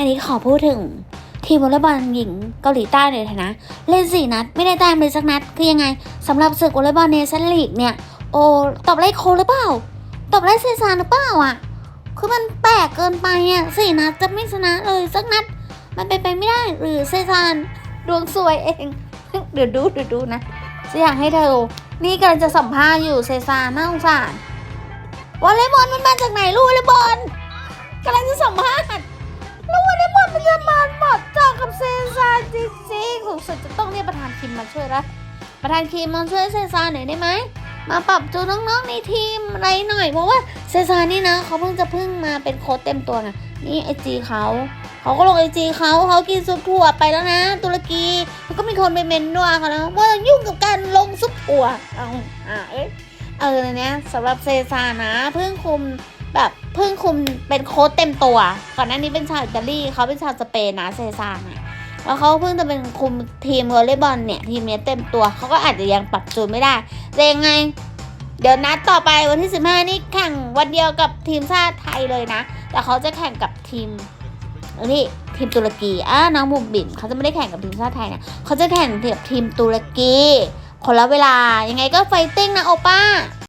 อันนี้ขอพูดถึงทีมวอลเลย์บอลหญิงเกาหลีใต้หน่อยนะ เล่นสี่นัด ไม่ได้แต้มเลยสักนัด คือยังไงสำหรับศึกวอลเลย์บอลเนชั่นลีกเนี่ยโอ้ตบไล่โคหรือเปล่า ตบไล่เซซานหรือเปล่าอะ คือมันแปลกเกินไปอะสี่นัดจะไม่ชนะเลยสักนัด มันเป็นไปไม่ได้หรือเซซานดวงสวยเองเดี๋ยวดูเดี๋ยวดูนะจะอยากให้เธอนี่กำลังจะสัมภาษณ์อยู่เซซานน่าสงสารวอลเลย์บอลมันมาจากไหนลูกวอลเลย์บอลกำลังจะสัมภาษณ์ เรีมมาช่วยละประธานคิมมาช่วยเซซาหน่อยได้ไหมมาปรับจูนน้องๆในทีมอะไรหน่อย เพราะว่าเซซานี่นะเขาเพิ่งจะเพิ่งมาเป็นโค้ชเต็มตัวนะนี่ไอจีเขาเขาก็ลงไอจีเขาเขากินซุปถั่วไปแล้วนะ ตุรกีมันก็มีคนไปเมนด้วยเขาแล้วว่ายุ่งกับการลงซุปถั่วเอาอ่าเอ้ยเออเนี้ยสำหรับเซซานะเพิ่งคุมแบบเพิ่งคุมเป็นโค้ชเต็มตัว ก่อนหน้านี้เป็นชาวอิตาลีเขาเป็นชาวสเปนนะเซซานะ แล้วเขาเพิ่งจะเป็นคุมทีมวอลเลย์บอลเนี่ยทีมเนี้ยเต็มตัวเขาก็อาจจะยังปรับจูนไม่ได้แต่ยังไง เดี๋ยวนัดต่อไปวันที่ 15 นี่แข่งวันเดียวกับทีมชาติไทยเลยนะ แต่เขาจะแข่งกับทีมนี่ทีมตุรกีอะน้องบุ๋มบิ่มเขาจะไม่ได้แข่งกับทีมชาติไทยนะเขาจะแข่งกับทีมตุรกีคนละเวลายังไงก็ไฟติ้งนะโอป้า